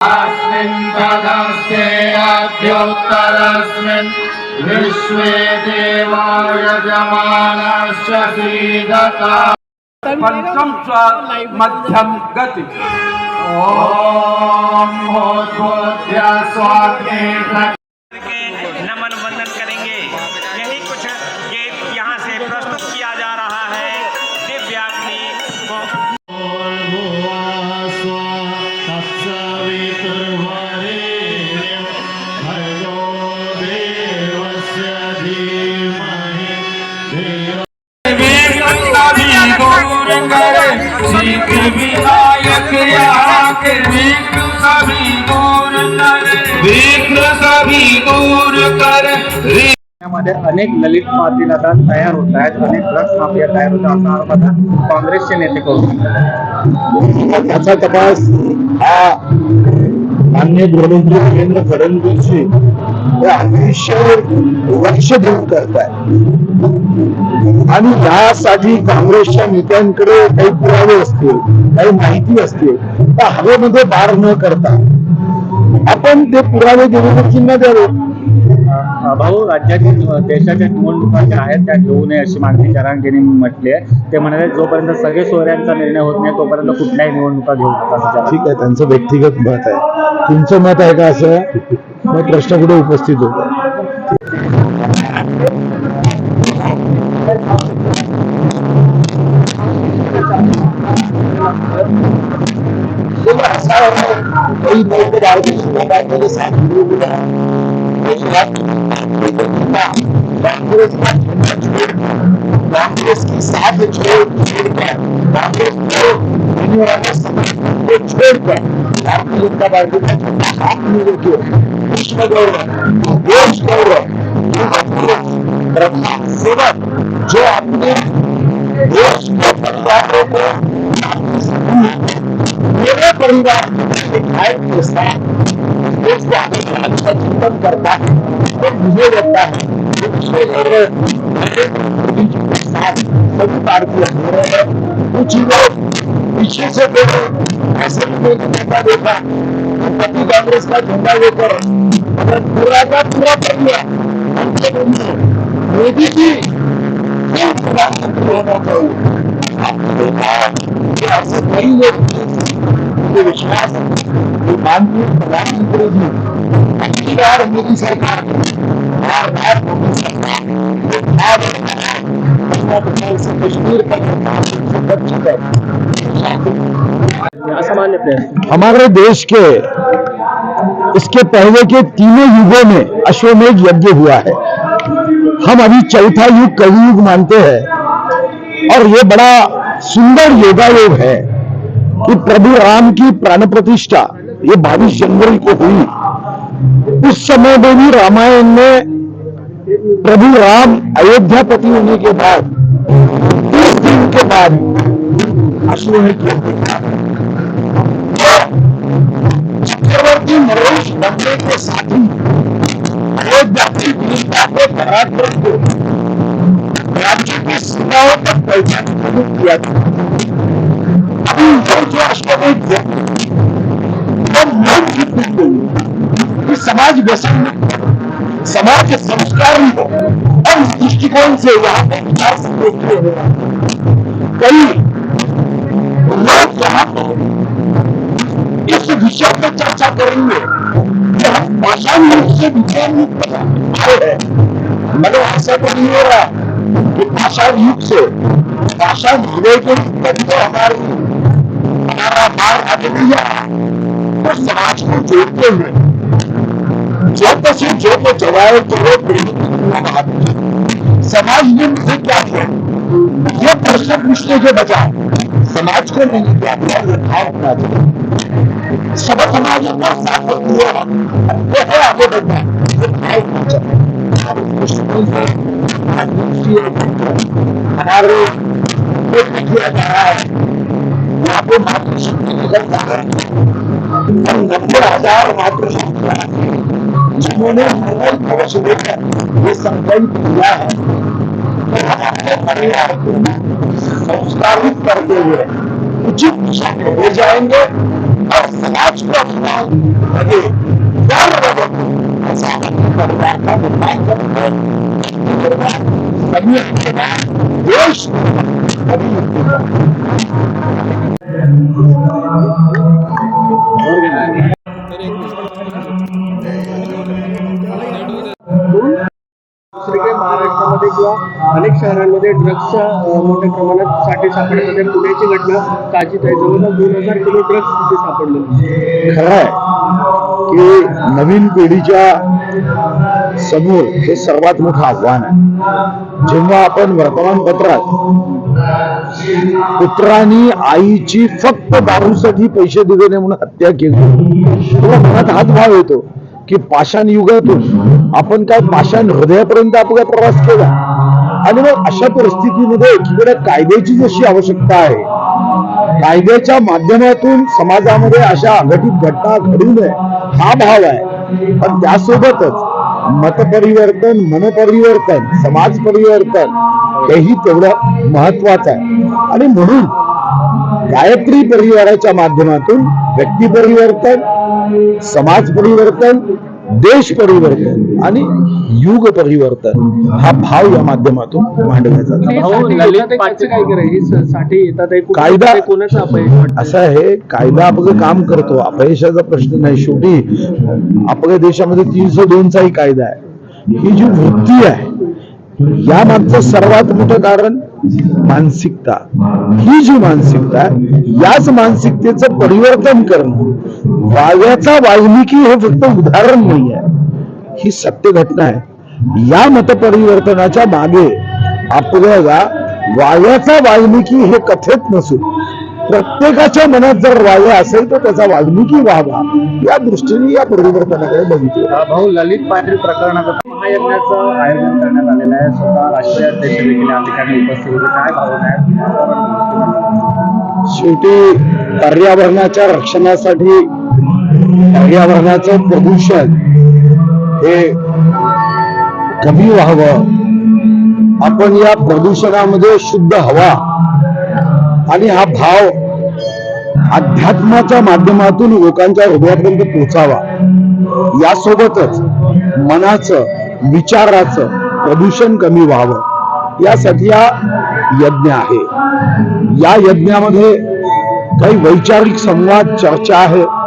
अस्मिन् पदस्ते अभ्युत्तरस्मिन् विश्वे देवा यजमानश्च सीदता। पंचम च मध्यम गति। ॐ भूतभूत्य स्वाग्ने मध्ये अनेक ललित माती आता तयार होत आहेत. अनेक ड्रग्स माफिया तयार होत असा आरोप आता काँग्रेसचे नेते करून त्याचा तपास हा मान्य गृहमंत्री देवेंद्र फडणवीसजी हे अतिशय लक्ष देऊन करताय आणि यासाठी काँग्रेसच्या नेत्यांकडे काही पुरावे असतील काही माहिती असतील तर हवेमध्ये बार न करता आपण ते पुरावे देवेंद्रजींना द्यावे भाऊ राज्यातील देशाच्या निवडणुका ज्या आहेत त्या घेऊ नये अशी मागणी जरांगेने म्हटली आहे. ते म्हणाले जोपर्यंत सगळे सोयऱ्यांचा निर्णय होत नाही तोपर्यंत कुठल्याही निवडणुका घेऊ नका. ठीक आहे त्यांचं व्यक्तिगत मत आहे. तुमचं मत आहे का असं? मग प्रश्न कुठे उपस्थित होतो? कई का साथ Doctors can have the children. Doctors do. When you understand the children, doctors trabalham com a rápido doutor. Busca agora. Busca agora. Busca agora. करता है तो मुझे लगता है सभी हैं कुछ लोग पीछे से ऐसे नेता देखा कभी कांग्रेस का झंडा लेकर पूरा का पूरा कर लिया मोदी जी प्रधानमंत्री होना चाहिए आपने देखा कि ऐसे कई लोग विश्वास माननीय प्रधानमंत्री जी पहली बार सरकार मोदी सरकार हमारे देश के, इसके पहले के तीनों युगों में अश्वमेध यज्ञ हुआ है। हम अभी चौथा युग कलयुग मानते हैं और ये बड़ा सुंदर योगा योग है कि प्रभु राम की प्राण प्रतिष्ठा ये 22 जनवरी को हुई। उस समय में भी रामायण में प्रभु राम अयोध्यापति होने के बाद, तीस दिन के बाद यज्ञ चक्रवर्ती नरेश बनने के साथ ही अयोध्या की पराक्रम को राज्य की सीमाओं तक पहुँचाने शुरू किया था। अभी जो अश्वमेध समाज व्यसन में समाज संस्कारी हो और इस दृष्टिकोण से यहाँ पे विचार देखते हुए कई लोग यहाँ पे इस विषय पर चर्चा करेंगे। कि हम पाषाण से विज्ञान युग पर मगर ऐसा तो नहीं हो रहा कि पाषाण युग से भाषा के हमारी हमारा मार आगे नहीं समाज को जोड़ते हुए जो तो से जो समाज ने मुझे क्या किया ये प्रश्न पूछने के बजाय समाज को मैंने क्या किया ये भाव अपना दिया सब समाज अपना साथ होती है वो है आगे बढ़ना ये भाव अपना चाहिए हमारे दृष्टिकोण से राजनीति हमारे पेट किया जा रहा है यहाँ पे मातृशक्ति निकल जा रहा है और नब्बे हजार मातृशक्तियां जिन्होंने मोबाइल नोबल से लेकर ये संकल्प किया है परिवार को संस्कारित करते हुए उचित दिशा में ले जाएंगे और समाज को अपना लगे डर लगे ऐसा परिवार का निर्माण करते हैं सभी अपने देश सभी अनेक शहरांमध्ये ड्रग्सच्या मोठ्या प्रमाणात साठे सापडण्यामध्ये पुण्याची घटना ताजीच आहे जवळजवळ दोन हजार किलो ड्रग्स तिथे सापडले खरं आहे की नवीन पिढीच्या समोर हे सर्वात मोठं आव्हान आहे. जेव्हा आपण वर्तमानपत्रात पुत्रांनी आईची फक्त दारूसाठी पैसे दिले नाही म्हणून हत्या केली तुला मनात हात भाव येतो की पाषाण युगातून आपण काय पाषाण हृदयापर्यंत आपला प्रवास केला? आणि मग अशा परिस्थितीमध्ये एकीकडे कायद्याची जशी आवश्यकता आहे कायद्याच्या माध्यमातून समाजामध्ये अशा अघटित घटना घडू नये हा भाव आहे. पण त्यासोबतच मतपरिवर्तन मनपरिवर्तन समाज परिवर्तन हेही तेवढं महत्वाचं आहे. आणि म्हणून गायत्री परिवाराच्या माध्यमातून व्यक्ती परिवर्तन समाज परिवर्तन देश परिवर्तन आणि युग परिवर्तन हा भाव या माध्यमातून आहे. कुठे कायदा-? असं आहे कायदा आपलं काम करतो. अपयशाचा प्रश्न नाही. शेवटी आपल्या देशामध्ये तीनशे दोनचाही कायदा आहे. ही जी वृत्ती आहे या मागचं सर्वात मोठं कारण मानसिकता. ही जी मानसिकता आहे याच मानसिकतेचं परिवर्तन करणं. वाव्याचा वाल्मिकी हे फक्त उदाहरण नाही आहे ही सत्य घटना आहे. या मतपरिवर्तनाच्या मागे आपल्याला वाव्याचा वाल्मिकी हे कथेत नसून प्रत्येकाच्या मनात जर वाया असेल तर त्याचा वाल्मिकी व्हावा या दृष्टीने या परिवर्तनाकडे बघितलं. भाऊ ललित पाटील प्रकरणाचं महायज्ञाचं आयोजन करण्यात आलेलं आहे. स्वतः राष्ट्रीय अध्यक्ष देखील ठिकाणी उपस्थित होते. काय भावना शेवटी पर्यावरणाच्या रक्षणासाठी पर्यावरणाचं प्रदूषण हे कमी व्हावं. आपण या प्रदूषणामध्ये शुद्ध हवा आणि हा भाव अध्यात्माच्या माध्यमातून लोकांच्या हृदयापर्यंत पोहोचावा. यासोबतच मनाचं विचाराचं प्रदूषण कमी व्हावं. यासाठी हा यज्ञ आहे. या यज्ञामध्ये काही वैचारिक संवाद चर्चा आहे.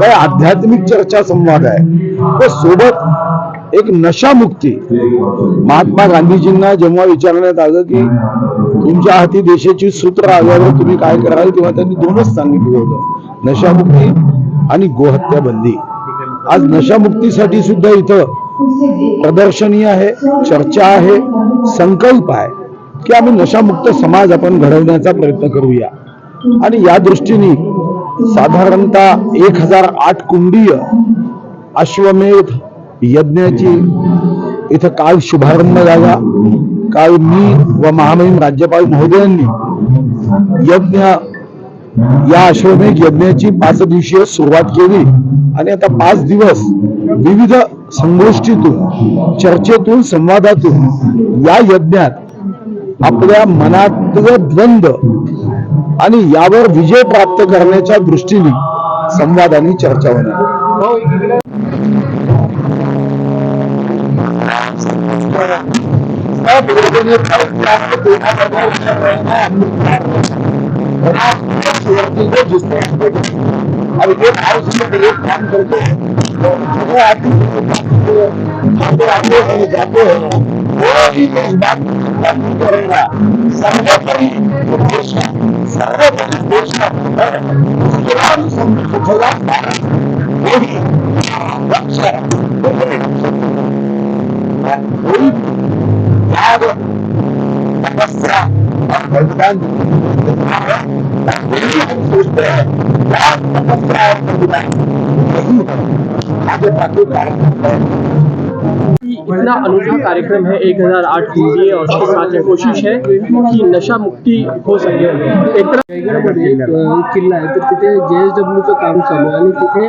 काय आध्यात्मिक चर्चा संवाद आहे. व सोबत एक नशामुक्ती. महात्मा गांधीजींना जेव्हा विचारण्यात आलं की तुमच्या हाती देशाची सूत्र आल्यावर तुम्ही काय कराल तेव्हा त्यांनी दोनच सांगितलं होतं. नशामुक्ती आणि गोहत्या बंदी आज नशामुक्तीसाठी सुद्धा इथं प्रदर्शनी आहे चर्चा आहे संकल्प आहे की आम्ही नशामुक्त समाज आपण घडवण्याचा प्रयत्न करूया. आणि या दृष्टीने साधारणतः एक हजार आठ कुंडीय अश्वमेध यज्ञाची इथं काल शुभारंभ झाला. काल मी व महामहिम राज्यपाल महोदयांनी यज्ञ या अश्वमेध यज्ञाची पाच दिवसीय सुरुवात केली. आणि आता पाच दिवस विविध संगोष्ठीतून चर्चेतून संवादातून या यज्ञात आपल्या मनातलं द्वंद्व आणि यावर विजय प्राप्त करण्याच्या दृष्टीने संवाद आणि चर्चा होणार. भाऊ इकडे और ये भारत में एक काम करते. हैं वो आदमी आते आते हैं जाते. हैं वो भी इस बात करेगा सर्वोपरि देश का सर्वोपरि देश का है उसके बाद समृद्ध भारत वो करेगा कोई त्याग तपस्या और बलिदान यही हम सोचते हैं त्याग तपस्या और है है इतना अनूठा कार्यक्रम है एक हजार आठ कुंजी और उसके साथ कोशिश है कि नशा मुक्ती हो सके। एक किल्ला आहे तर तिथे जेएसडब्ल्यूचं काम चालू आहे आणि तिथे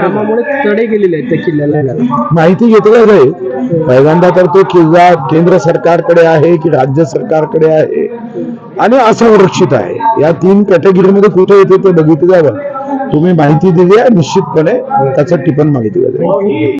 कामामुळे तडे गेलेले आहेत त्या किल्ल्याला. माहिती घेतलं जाईल पहिल्यांदा तर तो किल्ला केंद्र सरकारकडे आहे की राज्य सरकारकडे आहे? आणि असंरक्षित आहे. या तीन कॅटेगरीमध्ये कुठे येते ते बघितलं जावं. तुम्ही माहिती दिली आहे निश्चितपणे त्याचं टिपण माहिती